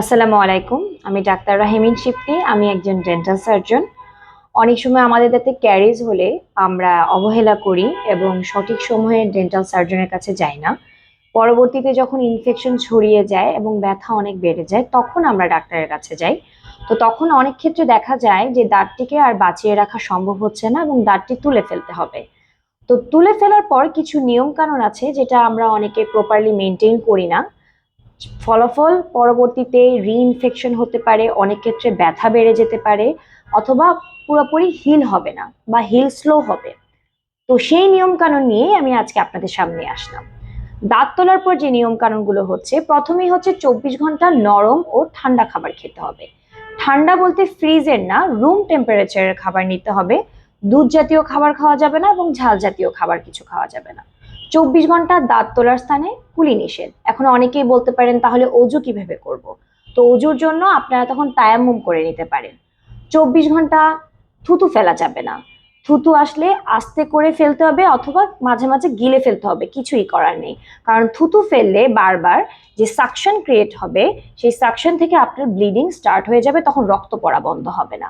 আসসালামু আলাইকুম। আমি ডাক্তার রাহিমিন শিপ্তি আমি একজন ডেন্টাল সার্জন অনেক সময় আমাদের দাঁতে ক্যারিজ হলে আমরা অবহেলা করি এবং সঠিক সময়ে ডেন্টাল সার্জনের কাছে যাই না। পরবর্তীতে যখন ইনফেকশন ছড়িয়ে যায় এবং ব্যথা অনেক বেড়ে যায়, তখন আমরা ডাক্তারের কাছে যাই। তো তখন অনেক ক্ষেত্রে দেখা যায় যে দাঁতটিকে আর বাঁচিয়ে রাখা সম্ভব হচ্ছে না এবং দাঁতটি তুলে ফেলতে হবে। তো তুলে ফেলার পর কিছু নিয়ম কানুন আছে যেটা আমরা অনেকে প্রপারলি মেনটেন করি না। ফলাফল পরবর্তীতে রিইনফেকশন হতে পারে, অনেক ক্ষেত্রে ব্যথা বেড়ে যেতে পারে, অথবা পুরোপুরি হিল হবে না বা হিল স্লো হবে। তো সেই নিয়ম কানুন নিয়েই আমি আজকে আপনাদের সামনে আসলাম। দাঁত তোলার পর যে নিয়ম কানুনগুলো হচ্ছে, প্রথমেই হচ্ছে চব্বিশ ঘণ্টা নরম ও ঠান্ডা খাবার খেতে হবে। ঠান্ডা বলতে ফ্রিজের না রুম টেম্পারেচারের খাবার নিতে হবে। দুধ জাতীয় খাবার খাওয়া যাবে না এবং ঝাল জাতীয় খাবার কিছু খাওয়া যাবে না। চব্বিশ ঘণ্টা দাঁত তোলার স্থানে কুলি নিষেধ। এখন অনেকেই বলতে পারেন, তাহলে অজু কীভাবে করব। তো অজুর জন্য আপনারা তখন তায়াম্মুম করে নিতে পারেন। চব্বিশ ঘণ্টা থুতু ফেলা যাবে না। থুতু আসলে আস্তে করে ফেলতে হবে অথবা মাঝে মাঝে গিলে ফেলতে হবে, কিছুই করার নেই। কারণ থুতু ফেললে বারবার যে সাকশন ক্রিয়েট হবে, সেই সাকশন থেকে আপনার ব্লিডিং স্টার্ট হয়ে যাবে, তখন রক্ত পড়া বন্ধ হবে না।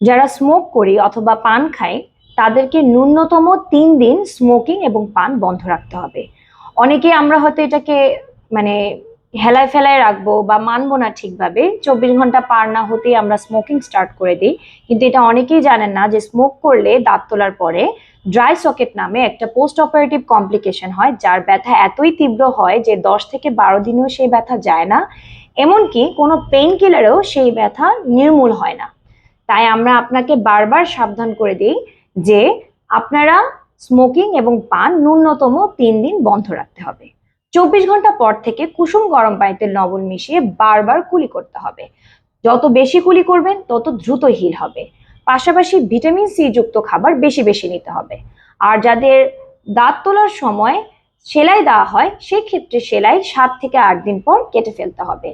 যারা স্মোক করি অথবা পান খাই তাদেরকে ন্যূনতম তিন দিন স্মোকিং এবং পান বন্ধ রাখতে হবে। অনেকে আমরা হয়তো এটাকে মানে হেলায় ফেলায় রাখব বা মানবো না ঠিকভাবে। চব্বিশ ঘণ্টা পার না হতেই আমরা স্মোকিং স্টার্ট করে দিই। কিন্তু এটা অনেকেই জানেন না যে স্মোক করলে দাঁত তোলার পরে ড্রাই সকেট নামে একটা পোস্ট অপারেটিভ কমপ্লিকেশন হয়, যার ব্যথা এতই তীব্র হয় যে দশ থেকে বারো দিনেও সেই ব্যথা যায় না। এমনকি কোনো পেইন কিলারেও সেই ব্যথা নির্মূল হয় না। তাই আমরা আপনাকে বারবার সাবধান করে দিই যে আপনারা স্মোকিং এবং পান ন্যূনতম তিন দিন বন্ধ রাখতে হবে। চব্বিশ ঘণ্টা পর থেকে কুসুম গরম পানিতে লবণ মিশিয়ে বারবার কুলি করতে হবে। যত বেশি কুলি করবেন, তত দ্রুত হিল হবে। পাশাপাশি ভিটামিন সি যুক্ত খাবার বেশি বেশি নিতে হবে। আর যাদের দাঁত তোলার সময় সেলাই দেওয়া হয় সেই ক্ষেত্রে সেলাই সাত থেকে আট দিন পর কেটে ফেলতে হবে।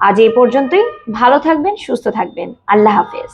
আজ এই পর্যন্তই। ভালো থাকবেন, সুস্থ থাকবেন। আল্লাহ হাফেজ।